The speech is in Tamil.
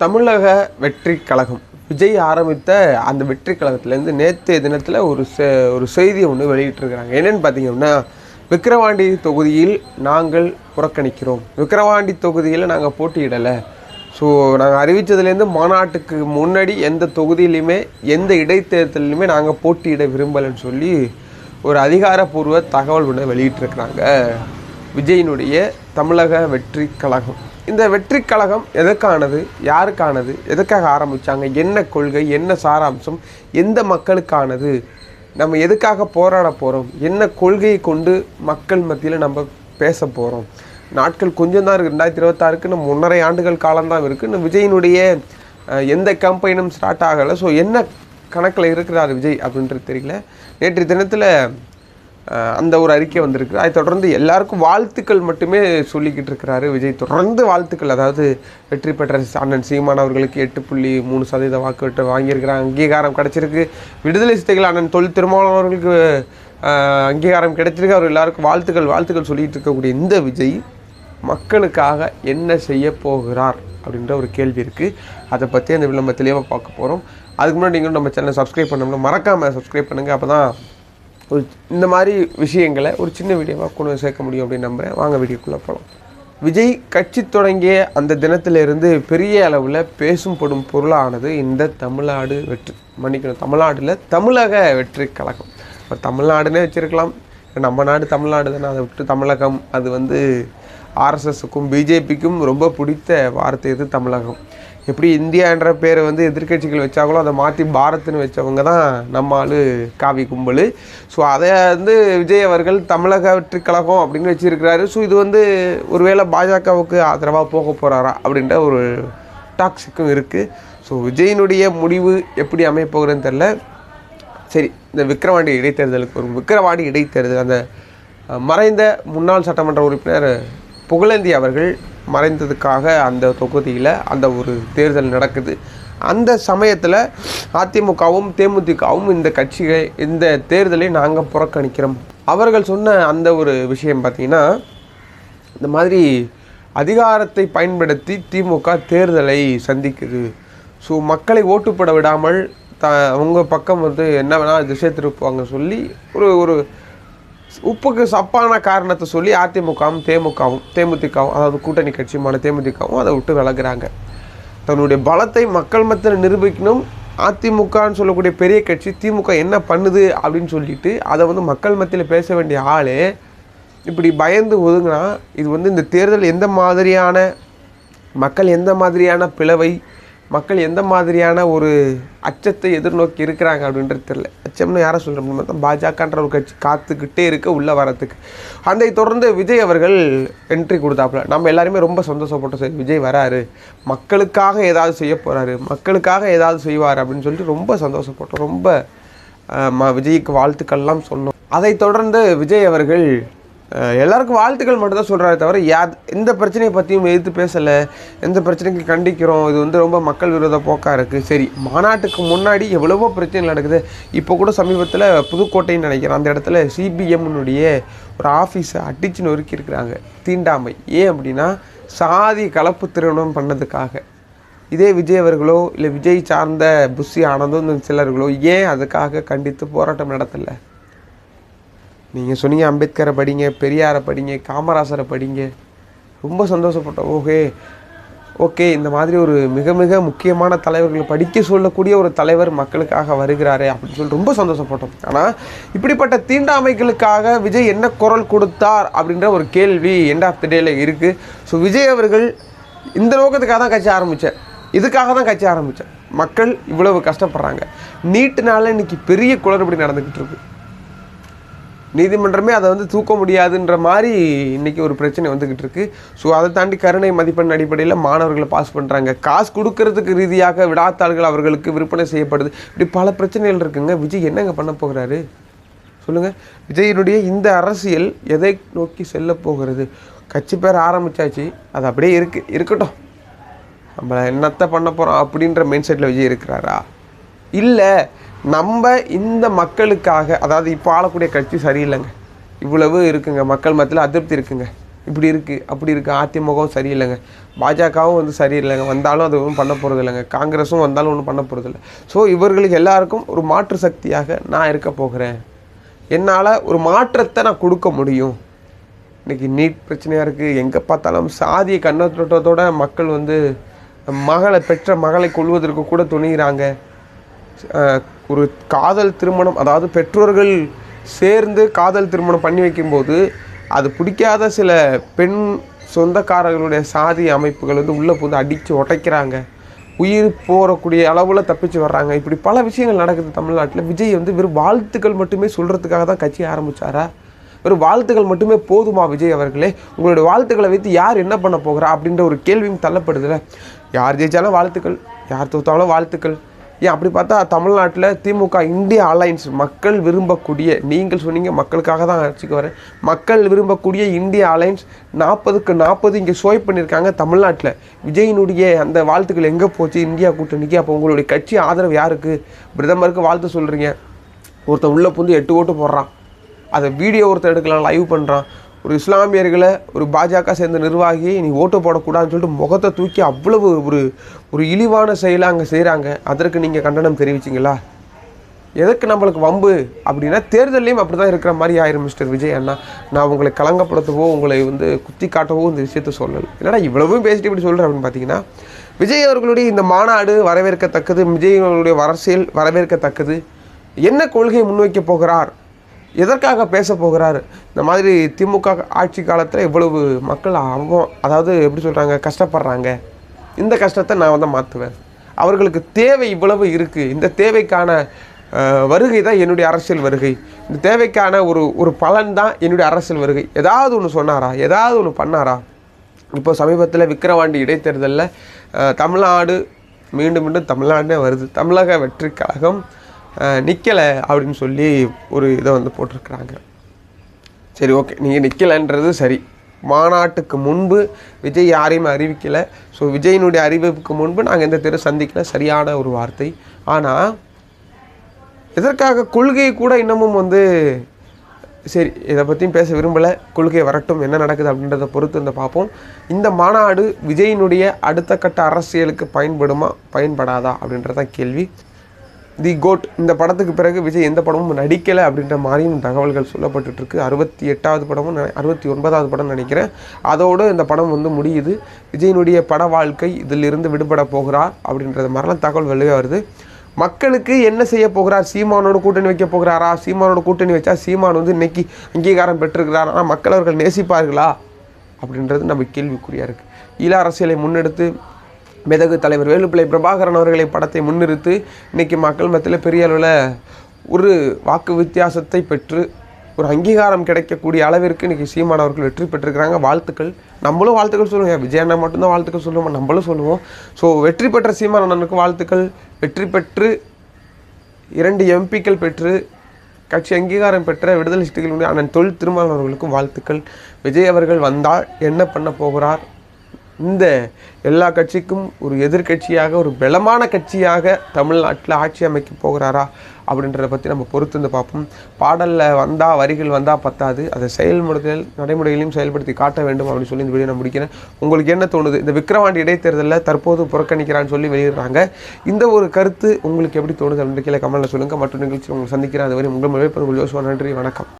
தமிழக வெற்றி கழகம். விஜய் ஆரம்பித்த அந்த வெற்றி கழகத்துலேருந்து நேற்றைய தினத்தில் ஒரு செ ஒரு செய்தி ஒன்று வெளியிட்டிருக்கிறாங்க. என்னென்னு பார்த்தீங்கன்னா விக்கிரவாண்டி தொகுதியில் நாங்கள் புறக்கணிக்கிறோம். விக்கிரவாண்டி தொகுதியில் நாங்கள் போட்டியிடலை. ஸோ நாங்கள் அறிவித்ததுலேருந்து மாநாட்டுக்கு முன்னாடி எந்த தொகுதியிலையுமே எந்த இடைத்தேர்தலையுமே நாங்கள் போட்டியிட விரும்பலைன்னு சொல்லி ஒரு அதிகாரப்பூர்வ தகவல் ஒன்று வெளியிட்டிருக்கிறாங்க. விஜயினுடைய தமிழக வெற்றி கழகம். இந்த வெற்றி கழகம் எதற்கானது? யாருக்கானது? எதுக்காக ஆரம்பித்தாங்க என்ன கொள்கை? என்ன சாராம்சம்? எந்த மக்களுக்கானது? நம்ம எதுக்காக போராட போகிறோம் என்ன கொள்கையை கொண்டு மக்கள் மத்தியில் நம்ம பேச போகிறோம் நாட்கள் கொஞ்சம் தான் இருக்குது ரெண்டாயிரத்தி இருபத்தாறுக்கு நம்ம ஒன்றரை ஆண்டுகள் காலம்தான் இருக்குது நம்ம விஜயினுடைய எந்த கம்பெனியும் ஸ்டார்ட் ஆகலை. ஸோ என்ன கணக்கில் இருக்கிறார் விஜய் அப்படின்றது தெரியல. நேற்று தினத்தில் அந்த ஒரு அறிக்கை வந்திருக்கு. அதை தொடர்ந்து எல்லாருக்கும் வாழ்த்துக்கள் மட்டுமே சொல்லிக்கிட்டு இருக்கிறாரு விஜய். தொடர்ந்து வாழ்த்துக்கள். அதாவது வெற்றி பெற்ற அண்ணன் சீமான் அவர்களுக்கு எட்டு புள்ளி மூணு சதவீத வாக்கு வாங்கியிருக்கிறாங்க அங்கீகாரம் கிடச்சிருக்கு. விடுதலை சித்தைகள் அண்ணன் தொல் திருமாவளவன் அவர்களுக்கு அங்கீகாரம் கிடைச்சிருக்கு. அவர் எல்லாருக்கும் வாழ்த்துக்கள் வாழ்த்துக்கள் சொல்லிகிட்டு இருக்கக்கூடிய இந்த விஜய் மக்களுக்காக என்ன செய்ய போகிறார் அப்படின்ற ஒரு கேள்வி இருக்குது அதை பற்றி அந்த நம்ம தெளிவாக பார்க்க போகிறோம் அதுக்கு முன்னாடி நீங்களும் நம்ம சேனலை சப்ஸ்கிரைப் பண்ணோம்னா மறக்காமல் சப்ஸ்கிரைப் பண்ணுங்கள் அப்போ தான் ஒரு இந்த மாதிரி விஷயங்களை ஒரு சின்ன வீடியோவாக கொண்டு வந்து சேர்க்க முடியும் அப்படின்னு நம்புகிறேன் வாங்க வீடியோக்குள்ளே போகலாம் விஜய் கட்சி தொடங்கிய அந்த தினத்திலிருந்து பெரிய அளவில் பேசும்படும் பொருளானது இந்த தமிழ்நாடு வெற்றி. மன்னிக்கணும் தமிழ்நாட்டில் தமிழக வெற்றி கழகம். இப்போ தமிழ்நாடுன்னே வச்சுருக்கலாம். நம்ம நாடு தமிழ்நாடு தானே அதை விட்டு தமிழகம். அது வந்து ஆர்எஸ்எஸுக்கும் பிஜேபிக்கும் ரொம்ப பிடித்த வார்த்தை இது தமிழகம். எப்படி இந்தியான்ற பேரை வந்து எதிர்க்கட்சிகள் வச்சாங்களோ அதை மாற்றி பாரத்னு வச்சவங்க தான் நம்ம ஆள் காவி கும்பல். ஸோ அதை வந்து விஜய் அவர்கள் தமிழக வெற்றி கழகம் அப்படின்னு வச்சிருக்கிறாரு. ஸோ இது வந்து ஒருவேளை பாஜகவுக்கு ஆதரவாக போக போகிறாரா அப்படின்ற ஒரு டாக்ஸிக்கும் இருக்குது ஸோ விஜயினுடைய முடிவு எப்படி அமையப்போகிறதுன்னு தெரில சரி இந்த விக்கிரவாண்டி இடைத்தேர்தலுக்கு ஒரு விக்கிரவாண்டி இடைத்தேர்தல் அந்த மறைந்த முன்னாள் சட்டமன்ற உறுப்பினர் புகழேந்தி அவர்கள் மறைந்ததுக்காக அந்த தொகுதியில் அந்த ஒரு தேர்தல் நடக்குது. அந்த சமயத்தில் அதிமுகவும் தேமுதிகவும் இந்த கட்சிகள் இந்த தேர்தலை நாங்கள் புறக்கணிக்கிறோம். அவர்கள் சொன்ன அந்த ஒரு விஷயம் பார்த்திங்கன்னா இந்த மாதிரி அதிகாரத்தை பயன்படுத்தி திமுக தேர்தலை சந்திக்குது. ஸோ மக்களை ஓட்டுப்பட விடாமல் த அவங்க பக்கம் வந்து என்ன வேணால் திசை திருப்புவாங்க சொல்லி ஒரு ஒரு உப்புக்கு சப்பான காரணத்தை சொல்லி அதிமுகவும் தேமுகவும் தேமுதிகவும் அதாவது கூட்டணி கட்சியுமான தேமுதிகவும் அதை விட்டு விலகிறாங்க. தன்னுடைய பலத்தை மக்கள் மத்தியில் நிரூபிக்கணும். அதிமுகன்னு சொல்லக்கூடிய பெரிய கட்சி திமுக என்ன பண்ணுது அப்படின்னு சொல்லிட்டு அதை வந்து மக்கள் மத்தியில் பேச வேண்டிய ஆளே இப்படி பயந்து ஒதுங்கினா இது வந்து இந்த தேர்தல் எந்த மாதிரியான மக்கள் எந்த மாதிரியான பிளவை மக்கள் எந்த மாதிரியான ஒரு அச்சத்தை எதிர்நோக்கி இருக்கிறாங்க அப்படின்றது தெரியல. அச்சம்னு யாரை சொல்கிறோம் தான் பாஜகன்ற ஒரு கட்சி காத்துக்கிட்டே இருக்க உள்ளே வரத்துக்கு. அதை தொடர்ந்து விஜய் அவர்கள் என்ட்ரி கொடுத்தாப்புல. நம்ம எல்லாருமே ரொம்ப சந்தோஷப்பட்டோம். சரி விஜய் வராரு. மக்களுக்காக ஏதாவது செய்ய போகிறாரு மக்களுக்காக ஏதாவது செய்வார் அப்படின்னு சொல்லிட்டு ரொம்ப சந்தோஷப்பட்டோம். ரொம்ப ம விஜய்க்கு வாழ்த்துக்கள்லாம் சொன்னோம். அதை தொடர்ந்து விஜய் அவர்கள் எல்லாருக்கும் வாழ்த்துக்கள் மட்டும் தான் சொல்கிறாரு தவிர யா எந்த பிரச்சனையை பற்றியும் எதிர்த்து பேசலை எந்த பிரச்சனைக்கு கண்டிக்கிறோம் இது வந்து ரொம்ப மக்கள் விரோத போக்காக இருக்குது சரி மாநாட்டுக்கு முன்னாடி எவ்வளவோ பிரச்சனைகள் நடக்குது. இப்போ கூட சமீபத்தில் புதுக்கோட்டைன்னு நினைக்கிறேன் அந்த இடத்துல சிபிஎம்னுடைய ஒரு ஆஃபீஸை அடிச்சு நொறுக்கி இருக்கிறாங்க. தீண்டாமை. ஏன் அப்படின்னா சாதி கலப்பு திருமணம் பண்ணதுக்காக. இதே விஜய் அவர்களோ இல்லை விஜய் சார்ந்த புஷி ஆனந்தம் சிலர்களோ ஏன் அதுக்காக கண்டித்து போராட்டம் நடத்தலை? நீங்கள் சொன்னீங்க அம்பேத்கரை படிங்க பெரியாரை படிங்க காமராசரை படிங்க. ரொம்ப சந்தோஷப்பட்டோம். ஓகே. ஓகே இந்த மாதிரி ஒரு மிக மிக முக்கியமான தலைவர்களை படிக்க சொல்லக்கூடிய ஒரு தலைவர் மக்களுக்காக வருகிறாரே அப்படின்னு சொல்லி ரொம்ப சந்தோஷப்பட்டோம். ஆனால் இப்படிப்பட்ட தீண்டாமைகளுக்காக விஜய் என்ன குரல் கொடுத்தார் அப்படின்ற ஒரு கேள்வி எண்ட் ஆஃப் த டேல இருக்குது ஸோ விஜய் அவர்கள் இந்த நோக்கத்துக்காக தான் கட்சி ஆரம்பித்தேன் இதுக்காக தான் கட்சி ஆரம்பித்தேன் மக்கள் இவ்வளவு கஷ்டப்படுறாங்க. நீட்டுனால இன்னைக்கு பெரிய குளறுபடி நடந்துக்கிட்டு இருக்குது நீதிமன்றமே அதை வந்து தூக்க முடியாதுன்ற மாதிரி இன்றைக்கி ஒரு பிரச்சனை வந்துக்கிட்டு இருக்கு. ஸோ அதை தாண்டி கருணை மதிப்பெண் அடிப்படையில் மாணவர்களை பாஸ் பண்ணுறாங்க காசு கொடுக்கறதுக்கு ரீதியாக விடாத்தாள்கள் அவர்களுக்கு விற்பனை செய்யப்படுது. இப்படி பல பிரச்சனைகள் இருக்குங்க. விஜய் என்னங்க பண்ண போகிறாரு சொல்லுங்கள் விஜயனுடைய இந்த அரசியல் எதை நோக்கி செல்ல போகிறது? கட்சி பேர் ஆரம்பிச்சாச்சு. அது அப்படியே இருக்கு. இருக்கட்டும். நம்மளை என்னத்தை பண்ண போகிறோம் அப்படின்ற மைண்ட் செட்டில் விஜய் இருக்கிறாரா? இல்லை நம்ம இந்த மக்களுக்காக அதாவது இப்போ ஆளக்கூடிய கட்சி சரியில்லைங்க. இவ்வளவு இருக்குங்க மக்கள் மத்தியில் அதிருப்தி இருக்குங்க. இப்படி இருக்குது அப்படி இருக்குது அதிமுகவும் சரியில்லைங்க. பாஜகவும் வந்து சரியில்லைங்க. வந்தாலும் அது ஒன்றும் பண்ண போகிறது இல்லைங்க காங்கிரஸும் வந்தாலும் ஒன்றும் பண்ண போகிறது இல்லை ஸோ இவர்களுக்கு எல்லாருக்கும் ஒரு மாற்று சக்தியாக நான் இருக்க போகிறேன். என்னால் ஒரு மாற்றத்தை நான் கொடுக்க முடியும். இன்றைக்கி நீட் பிரச்சனையாக இருக்குது எங்கே பார்த்தாலும் சாதிய கண்ணோட்டத்தோட மக்கள் வந்து மகளை பெற்ற மகளை கொள்வதற்கு கூட துணிகிறாங்க ஒரு காதல் திருமணம் அதாவது பெற்றோர்கள் சேர்ந்து காதல் திருமணம் பண்ணி வைக்கும்போது அது பிடிக்காத சில பெண் சொந்தக்காரர்களுடைய சாதி அமைப்புகள் வந்து உள்ளே புந்து அடித்து உடைக்கிறாங்க. உயிர் போகக்கூடிய அளவில் தப்பிச்சு வர்றாங்க. இப்படி பல விஷயங்கள் நடக்குது தமிழ்நாட்டில். விஜய் வந்து வெறும் வாழ்த்துக்கள் மட்டுமே சொல்கிறதுக்காக தான் கட்சி ஆரம்பிச்சாரா? வெறும் வாழ்த்துக்கள் மட்டுமே போதுமா விஜய் அவர்களே? உங்களுடைய வாழ்த்துக்களை வைத்து யார் என்ன பண்ண போகிறா? அப்படின்ற ஒரு கேள்வியும் தள்ளப்படுதுல. யார் ஜெயித்தாலும் வாழ்த்துக்கள் யார் தோத்தாலும் வாழ்த்துக்கள். ஏன் அப்படி பார்த்தா தமிழ்நாட்டில் திமுக இந்தியா அலைன்ஸ் மக்கள் விரும்பக்கூடிய நீங்கள் சொன்னீங்க மக்களுக்காக தான் ஆட்சிக்கு வரேன். மக்கள் விரும்பக்கூடிய இந்தியா அலைன்ஸ் நாற்பதுக்கு நாற்பது இங்கே சோய் பண்ணியிருக்காங்க தமிழ்நாட்டில். விஜயினுடைய அந்த வாழ்த்துக்கள் எங்கே போச்சு? இந்தியா கூட்டணிக்கு. அப்போ உங்களுடைய கட்சி ஆதரவு யாருக்கு? பிரதமருக்கு வாழ்த்து சொல்கிறீங்க ஒருத்தன் உள்ளே புந்து எட்டு ஓட்டு போடுறான். அதை வீடியோ ஒருத்தர் எடுக்கலாம் லைவ் பண்ணுறான் ஒரு இஸ்லாமியர்களை ஒரு பாஜக சேர்ந்த நிர்வாகி நீ ஓட்டு போடக்கூடாதுன்னு சொல்லிட்டு முகத்தை தூக்கி அவ்வளவு ஒரு ஒரு இழிவான செயலை அங்கே செய்கிறாங்க அதற்கு நீங்கள் கண்டனம் தெரிவிச்சிங்களா? எதற்கு நம்மளுக்கு வம்பு? அப்படின்னா தேர்தல்லையும் அப்படி தான் இருக்கிற மாதிரி ஆயிரும் மிஸ்டர் விஜய் அண்ணா. நான் உங்களை கலங்கப்படுத்தவோ உங்களை வந்து குத்தி காட்டவோ இந்த விஷயத்த சொல்லலை. என்னடா இவ்வளவும் பேசிட்டு இப்படி சொல்கிறேன் அப்படின்னு பார்த்தீங்கன்னா விஜய் அவர்களுடைய இந்த மாநாடு வரவேற்கத்தக்கது விஜய் அவர்களுடைய அரசியல் வரவேற்கத்தக்கது என்ன கொள்கையை முன்வைக்க போகிறார்? எதற்காக பேச போகிறார்? இந்த மாதிரி திமுக ஆட்சி காலத்தில் இவ்வளவு மக்கள் அவம் அதாவது எப்படி சொல்கிறாங்க கஷ்டப்படுறாங்க. இந்த கஷ்டத்தை நான் வந்து மாற்றுவேன் அவர்களுக்கு தேவை இவ்வளவு இருக்குது இந்த தேவைக்கான வருகை தான் என்னுடைய அரசியல் வருகை. இந்த தேவைக்கான ஒரு ஒரு பலன் தான் என்னுடைய அரசியல் வருகை. ஏதாவது ஒன்று சொன்னாரா? ஏதாவது ஒன்று பண்ணாரா? இப்போ சமீபத்தில் விக்கிரவாண்டி இடைத்தேர்தலில் தமிழ்நாடு மீண்டும் மீண்டும் தமிழ்நாடுனே வருது. தமிழக வெற்றி கழகம் நிற்கலை அப்படின்னு சொல்லி ஒரு இதை வந்து போட்டிருக்கிறாங்க. சரி ஓகே. நீங்கள் நிற்கலைன்றது சரி. மாநாட்டுக்கு முன்பு விஜய் யாரையும் அறிவிக்கலை. ஸோ விஜயினுடைய அறிவிப்புக்கு முன்பு நாங்கள் எந்த தெரு சந்திக்கல. சரியான ஒரு வார்த்தை. ஆனால் இதற்காக கொள்கையை கூட இன்னமும் வந்து சரி இதை பற்றியும் பேச விரும்பலை. கொள்கை வரட்டும் என்ன நடக்குது அப்படின்றத பொறுத்து வந்து பார்ப்போம். இந்த மாநாடு விஜயினுடைய அடுத்த கட்ட அரசியலுக்கு பயன்படுமா பயன்படாதா அப்படின்றதான் கேள்வி. The goat. இந்த படத்துக்கு பிறகு விஜய் எந்த படமும் நடிக்கலை அப்படின்ற மாதிரியும் தகவல்கள் சொல்லப்பட்டுருக்கு அறுபத்தி எட்டாவது படமும் அறுபத்தி ஒன்பதாவது படம் நினைக்கிறேன். அதோடு இந்த படம் வந்து முடியுது. விஜயினுடைய பட வாழ்க்கை இதிலிருந்து விடுபட போகிறார் அப்படின்றது மாதிரிலாம் தகவல் வெளியே வருது. மக்களுக்கு என்ன செய்ய போகிறார்? சீமானோட கூட்டணி வைக்க போகிறாரா? சீமானோட கூட்டணி வச்சா சீமான் வந்து இன்னைக்கு அங்கீகாரம் பெற்றிருக்கிறார். ஆனால் மக்கள் அவர்கள் நேசிப்பார்களா? அப்படின்றது நம்ம கேள்விக்குறியாக இருக்குது ஈழ அரசியலை முன்னெடுத்து மெதகு தலைவர் வேலுப்பிள்ளை பிரபாகரன் அவர்களை படத்தை முன்னிறுத்து இன்றைக்கி மக்கள் மத்தியில் பெரிய அளவில் ஒரு வாக்கு வித்தியாசத்தை பெற்று ஒரு அங்கீகாரம் கிடைக்கக்கூடிய அளவிற்கு இன்றைக்கி சீமான் அவர்கள் வெற்றி பெற்றிருக்கிறாங்க. வாழ்த்துக்கள். நம்மளும் வாழ்த்துக்கள் சொல்லுவோம். ஏன் விஜய் அண்ணா மட்டும்தான் வாழ்த்துக்கள் சொல்லுவோம் நம்மளும் சொல்லுவோம். ஸோ வெற்றி பெற்ற சீமான் அண்ணனுக்கு வாழ்த்துக்கள். வெற்றி பெற்று இரண்டு எம்பிக்கள் பெற்று கட்சி அங்கீகாரம் பெற்ற விடுதலை சிறுத்தைகளுடைய அண்ணன் தொழில் திருமாவளவர்களுக்கும் வாழ்த்துக்கள். விஜய் அவர்கள் வந்தால் என்ன பண்ண போகிறார்? இந்த எல்லா கட்சிக்கும் ஒரு எதிர்க்கட்சியாக ஒரு பலமான கட்சியாக தமிழ்நாட்டில் ஆட்சி அமைக்க போகிறாரா அப்படின்றத பற்றி நம்ம பொறுத்து வந்து பார்ப்போம். பாடலில் வந்தால் வரிகள் வந்தால் பத்தாது. அதை செயல்முறைகள் நடைமுறைகளையும் செயல்படுத்தி காட்ட வேண்டும் அப்படின்னு சொல்லி இந்த வீடியோ நான் முடிக்கிறேன். உங்களுக்கு என்ன தோணுது? இந்த விக்ரவாண்டி இடைத்தேர்தலில் தற்போது புறக்கணிக்கிறான்னு சொல்லி வெளியிடுறாங்க. இந்த ஒரு கருத்து உங்களுக்கு எப்படி தோணுது அப்படின்ற கீழே கமெண்ட்டில் சொல்லுங்கள் மற்ற நிகழ்ச்சி உங்களை சந்திக்கிறேன். அதுவரை உங்கள் மொழிபெயர்ப்பு ஜோசுவா நன்றி வணக்கம்.